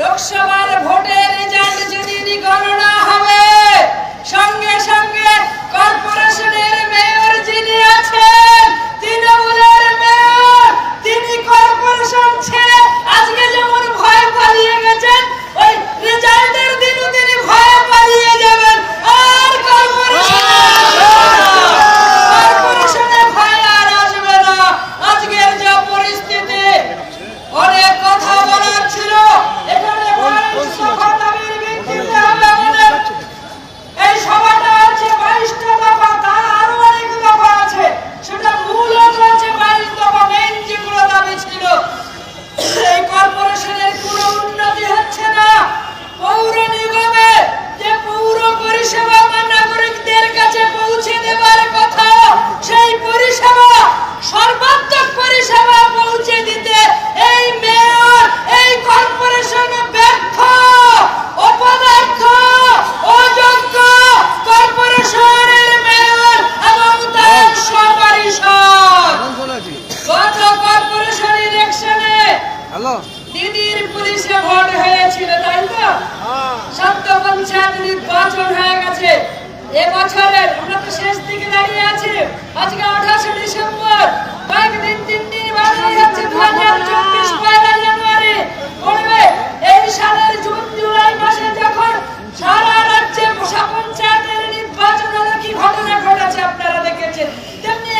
লোকসভার ভোটের রেজাল্ট যেদিনই গণনা হবে, সঙ্গে সঙ্গে কর্পোরেশনের মেয়র যিনি আছেন, তৃণমূলের মেয়র, তিনি কর্পোরেশন ছেড়ে আজকে যেমন ভয় পালিয়ে গেছেন, ওই রেজাল্টের বীর পুলিশকে ভোট হয়েছিল তাই তো? হ্যাঁ। সত্য পঞ্চায়েত নির্বাচন হয়ে গেছে। এবছরের আমরা তো শেষ দিকে দাঁড়িয়ে আছি। আজকে আঠাশে ডিসেম্বর কয়েকদিন তিন দিন বাদ হয়ে যাচ্ছে দু হাজার চব্বিশ পয়লা জানুয়ারি। পড়বে এই সালের জুন জুলাই মাসে যখন সারা রাজ্যে পঞ্চায়েতের নির্বাচন হলো কি ঘটনা ঘটেছে আপনারা দেখেছেন? তেমনি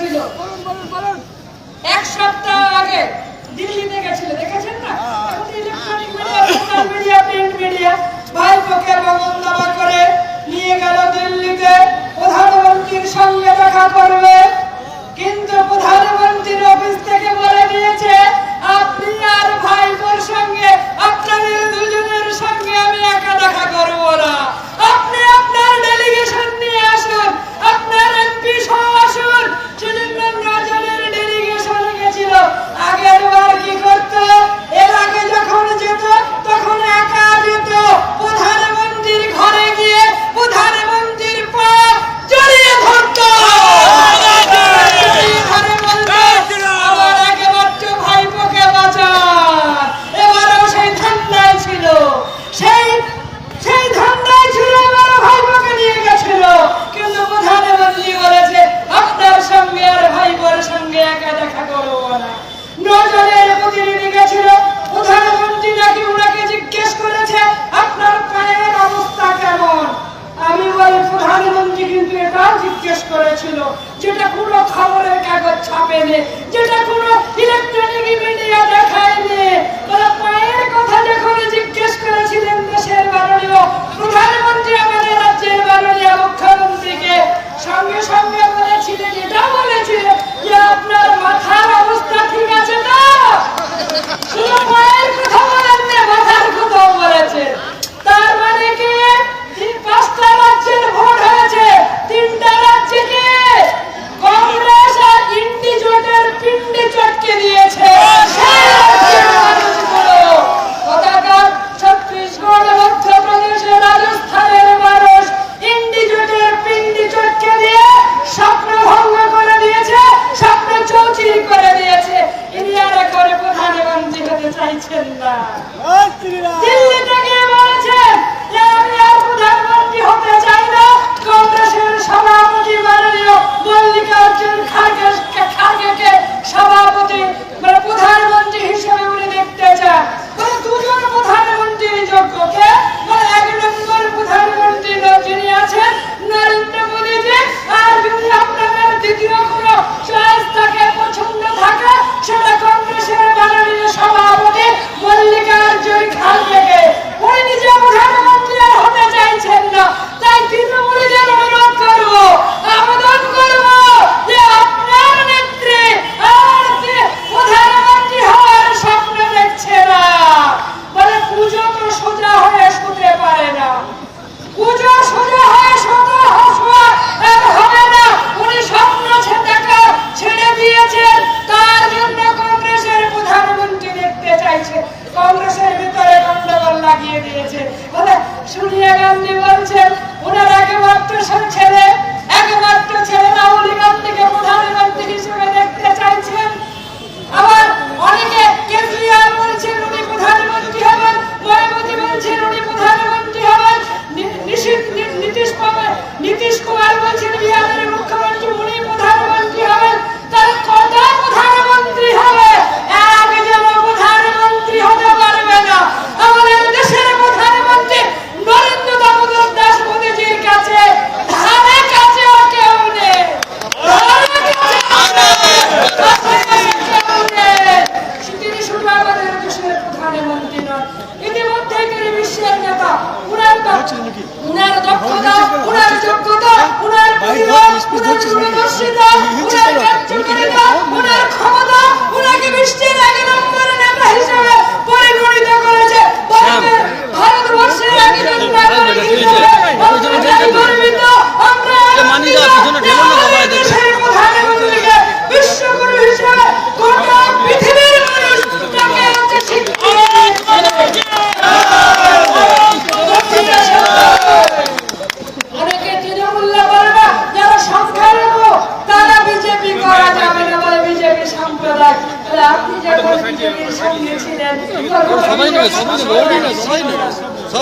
গেছিল এক সপ্তাহ আগে দিল্লিতে গেছিল দেখেছেন না? Electronic media social media print media ভাইপোকে বগল দাবা করে নিয়ে গেল দিল্লিতে প্রধানমন্ত্রীর সঙ্গে দেখা করবে।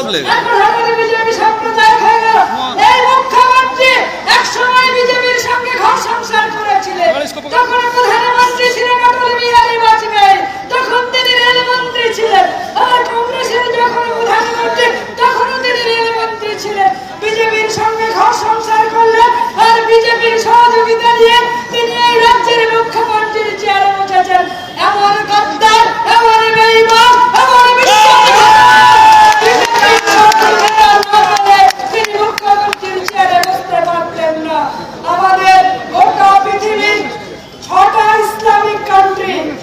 শুনলেন